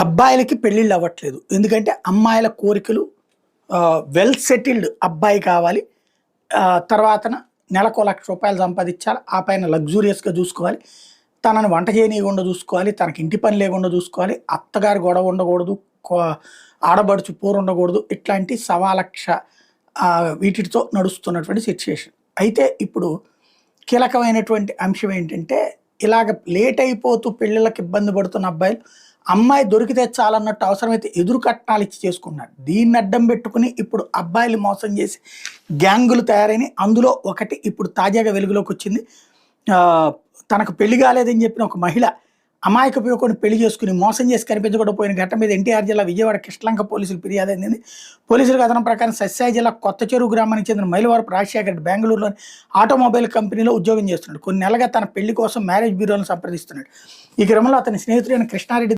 అబ్బాయిలకి పెళ్ళిళ్ళు అవ్వట్లేదు. ఎందుకంటే అమ్మాయిల కోరికలు వెల్ సెటిల్డ్ అబ్బాయి కావాలి. తర్వాతన నెలకు లక్ష రూపాయలు సంపాదించాలి. ఆ పైన లగ్జూరియస్గా చూసుకోవాలి. తనను వంట చేయనీయకుండా చూసుకోవాలి. తనకి ఇంటి పని లేకుండా చూసుకోవాలి. అత్తగారి గొడవ ఉండకూడదు. కో- ఆడబడుచు పోరు ఉండకూడదు. ఇట్లాంటి సవాలక్ష వీటితో నడుస్తున్నటువంటి సిచ్యుయేషన్ అయితే ఇప్పుడు కీలకమైనటువంటి అంశం ఏంటంటే ఇలాగ లేట్ అయిపోతూ పెళ్ళిళ్ళకి ఇబ్బంది పడుతున్న అబ్బాయిలు అమ్మాయి దొరికితే చాలన్నట్టు అవసరమైతే ఎదురు కట్నాలు ఇచ్చి చేసుకున్నారు దీన్ని అడ్డం పెట్టుకుని ఇప్పుడు అబ్బాయిలు మోసం చేసి గ్యాంగులు తయారైన అందులో ఒకటి ఇప్పుడు తాజాగా వెలుగులోకి వచ్చింది. తనకు పెళ్ళి కాలేదని చెప్పిన ఒక మహిళ అమాయక యువకుని పెళ్ళి చేసుకుని మోసం చేసి కనిపించకుండా పోయిన ఘటన మీద ఎన్టీఆర్ జిల్లా విజయవాడ కిష్లంక పోలీసులు ఫిర్యాదు అందింది. పోలీసుల కథనం ప్రకారం సస్యాయి జిల్లా కొత్త చెరువు గ్రామానికి చెందిన మైలవరపు రాజశేఖర్ రెడ్డి బెంగళూరులోని ఆటోమొబైల్ కంపెనీలో ఉద్యోగం చేస్తున్నాడు. కొన్ని నెలలుగా తన పెళ్ళి కోసం మ్యారేజ్ బ్యూరోలను సంప్రదిస్తున్నాడు. ఈ క్రమంలో అతని స్నేహితుడైన కృష్ణారెడ్డి